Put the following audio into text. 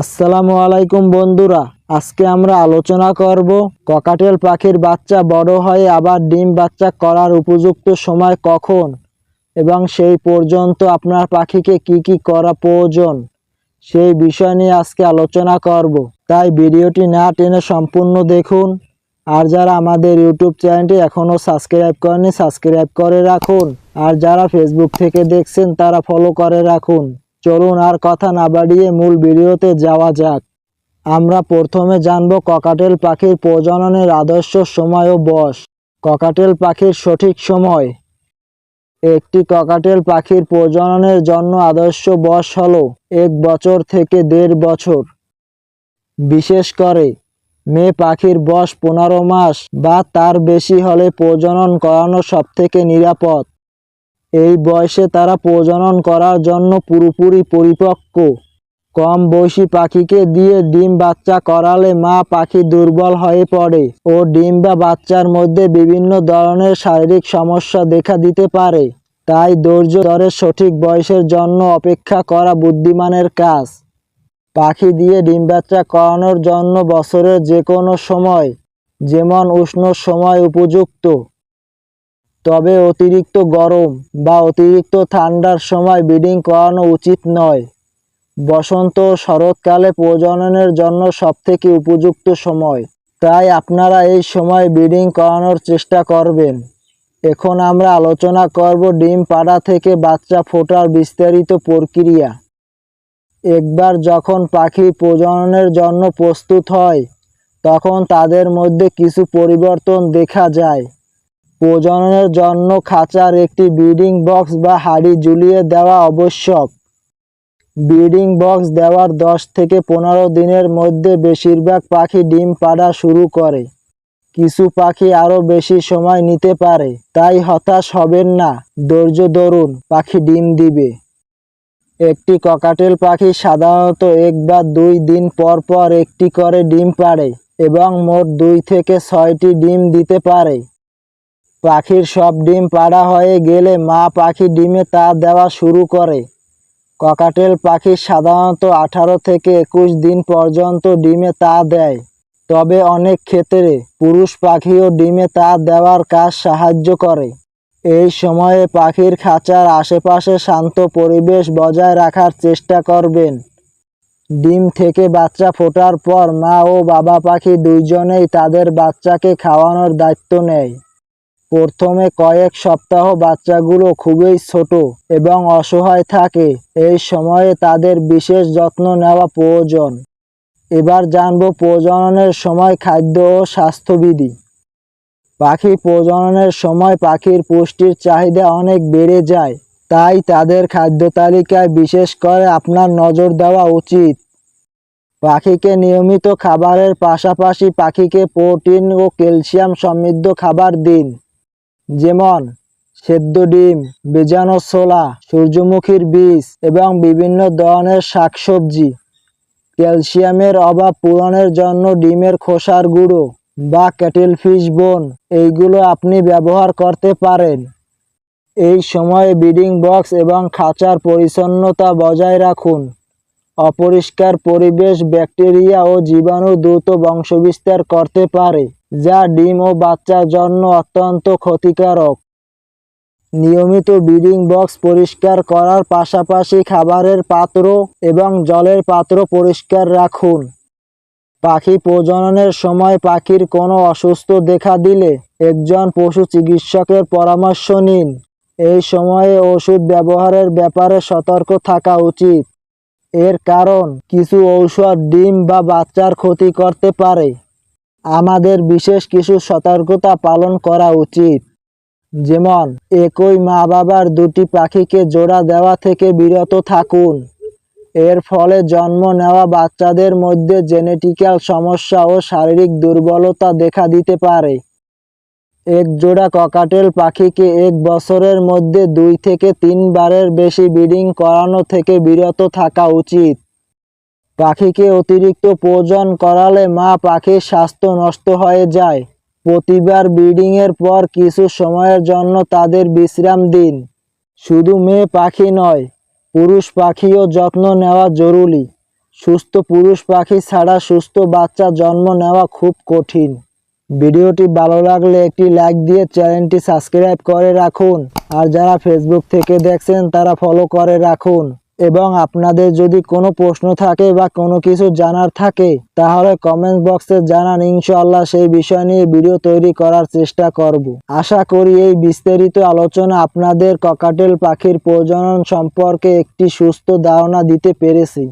আসসালামু আলাইকুম বন্ধুরা, আজকে আমরা আলোচনা করব ককাটেল পাখির বাচ্চা বড় হয়ে আবার ডিম বাচ্চা করার উপযুক্ত সময় কখন এবং সেই পর্যন্ত আপনার পাখিকে কি কি করা প্রয়োজন সেই বিষয় নিয়ে আজকে আলোচনা করব। তাই ভিডিওটি না টেনে সম্পূর্ণ দেখুন আর যারা আমাদের ইউটিউব চ্যানেলটি এখনও সাবস্ক্রাইব করেনি সাবস্ক্রাইব করে রাখুন আর যারা ফেসবুক থেকে দেখছেন তারা ফলো করে রাখুন। চলুন আর কথা না বাড়িয়ে মূল ভিডিওতে যাওয়া যাক। আমরা প্রথমে জানব ককাটেল পাখির প্রজননের আদর্শ সময় ও বয়স। ককাটেল পাখির সঠিক সময়। একটি ককাটেল পাখির প্রজননের জন্য আদর্শ বয়স হলো এক বছর থেকে দেড় বছর। বিশেষ করে, মেয়ে পাখির বয়স পনেরো মাস বা তার বেশি হলে প্রজনন করানো সবথেকে নিরাপদ। এই বয়সে তারা প্রজনন করার জন্য পুরোপুরি পরিপক্ক। কম বয়সী পাখিকে দিয়ে ডিম বাচ্চা করালে মা পাখি দুর্বল হয়ে পড়ে ও ডিম বা বাচ্চার মধ্যে বিভিন্ন ধরনের শারীরিক সমস্যা দেখা দিতে পারে। তাই ধৈর্য ধরে সঠিক বয়সের জন্য অপেক্ষা করা বুদ্ধিমানের কাজ। পাখি দিয়ে ডিম বাচ্চা করানোর জন্য বছরের যে কোনো সময়, যেমন উষ্ণ সময় উপযুক্ত। তবে অতিরিক্ত গরম বা অতিরিক্ত ঠান্ডার সময় ব্রিডিং করানো উচিত নয়। বসন্ত শরৎকালে প্রজননের জন্য সবথেকে উপযুক্ত সময়। তাই আপনারা এই সময় ব্রিডিং করানোর চেষ্টা করবেন। এখন আমরা আলোচনা করব ডিম পাড়া থেকে বাচ্চা ফোটার বিস্তারিত প্রক্রিয়া। একবার যখন পাখি প্রজননের জন্য প্রস্তুত হয়, তখন তাদের মধ্যে কিছু পরিবর্তন দেখা যায়। প্রজননের জন্য খাঁচার একটি ব্রিডিং বক্স বা হাড়ি ঝুলিয়ে দেওয়া আবশ্যক। ব্রিডিং বক্স দেওয়ার দশ থেকে পনেরো দিনের মধ্যে বেশিরভাগ পাখি ডিম পাড়া শুরু করে। কিছু পাখি আরও বেশি সময় নিতে পারে, তাই হতাশ হবেন না, ধৈর্য ধরুন, পাখি ডিম দিবে। একটি ককাটেল পাখি সাধারণত এক বা দুই দিন পর পর একটি করে ডিম পাড়ে এবং মোট দুই থেকে ছয়টি ডিম দিতে পারে। পাখির সব ডিম পাড়া হয়ে গেলে মা পাখি ডিমে তা দেওয়া শুরু করে। ককাটেল পাখি সাধারণত আঠারো থেকে একুশ দিন পর্যন্ত ডিমে তা দেয়। তবে অনেক ক্ষেত্রে পুরুষ পাখিও ডিমে তা দেওয়ার কাজ সাহায্য করে। এই সময়ে পাখির খাঁচার আশেপাশে শান্ত পরিবেশ বজায় রাখার চেষ্টা করবেন। ডিম থেকে বাচ্চা ফোটার পর মা ও বাবা পাখি দুইজনেই তাদের বাচ্চাকে খাওয়ানোর দায়িত্ব নেয়। প্রথমে কয়েক সপ্তাহ বাচ্চাগুলো খুবই ছোট এবং অসহায় থাকে। এই সময়ে তাদের বিশেষ যত্ন নেওয়া প্রয়োজন। এবার জানব প্রজননের সময় খাদ্য ও স্বাস্থ্যবিধি। পাখি প্রজননের সময় পাখির পুষ্টির চাহিদা অনেক বেড়ে যায়, তাই তাদের খাদ্য তালিকায় বিশেষ করে আপনার নজর দেওয়া উচিত। পাখিকে নিয়মিত খাবারের পাশাপাশি পাখিকে প্রোটিন ও ক্যালসিয়াম সমৃদ্ধ খাবার দিন। যেমন সেদ্ধ ডিম বেজানো ছোলা, সূর্যমুখীর বীজ এবং বিভিন্ন ধরনের শাকসবজি। ক্যালসিয়ামের অভাব পূরণের জন্য ডিমের খোসার গুঁড়ো বা ক্যাটেল ফিশ বোন, এইগুলো আপনি ব্যবহার করতে পারেন। এই সময়ে ব্রিডিং বক্স এবং খাঁচার পরিচ্ছন্নতা বজায় রাখুন। অপরিষ্কার পরিবেশ, ব্যাকটেরিয়া ও জীবাণু দ্রুত বংশবিস্তার করতে পারে। যা ডিম ও বাচ্চার জন্য অত্যন্ত ক্ষতিকারক। নিয়মিত ব্রিডিং বক্স পরিষ্কার করার পাশাপাশি খাবারের পাত্র এবং জলের পাত্র পরিষ্কার রাখুন। পাখি প্রজননের সময় পাখির কোনো অসুস্থ দেখা দিলে একজন পশু চিকিৎসকের পরামর্শ নিন। এই সময়ে ওষুধ ব্যবহারের ব্যাপারে সতর্ক থাকা উচিত। এর কারণ, কিছু ঔষধ ডিম বা বাচ্চার ক্ষতি করতে পারে। আমাদের বিশেষ কিছু সতর্কতা পালন করা উচিত। যেমন, একই মা বাবার দুটি পাখিকে জোড়া দেওয়া থেকে বিরত থাকুন। এর ফলে জন্ম নেওয়া বাচ্চাদের মধ্যে জেনেটিক্যাল সমস্যা ও শারীরিক দুর্বলতা দেখা দিতে পারে। এক জোড়া ককাটেল পাখিকে এক বছরের মধ্যে দুই থেকে তিনবারের বেশি ব্রিডিং করানো থেকে বিরত থাকা উচিত। পাখিকে অতিরিক্ত প্রজন করালে মা পাখির স্বাস্থ্য নষ্ট হয়ে যায়। প্রতিবার ব্রিডিংয়ের পর কিছু সময়ের জন্য তাদের বিশ্রাম দিন। শুধু মেয়ে পাখি নয়, পুরুষ পাখিও যত্ন নেওয়া জরুরি। সুস্থ পুরুষ পাখি ছাড়া সুস্থ বাচ্চা জন্ম নেওয়া খুব কঠিন। ভিডিওটি ভালো লাগলে একটি লাইক দিয়ে চ্যানেলটি সাবস্ক্রাইব করে রাখুন। আর যারা ফেসবুক থেকে দেখছেন, তারা ফলো করে রাখুন। এবং আপনাদের যদি কোনো প্রশ্ন থাকে বা কোনো কিছু জানার থাকে, তাহলে কমেন্ট বক্সে জানান ইনশাল্লাহ সেই বিষয় নিয়ে ভিডিও তৈরি করার চেষ্টা করব। আশা করি এই বিস্তারিত আলোচনা আপনাদের ককাটেল পাখির প্রজনন সম্পর্কে একটি সুস্থ ধারণা দিতে পেরেছি।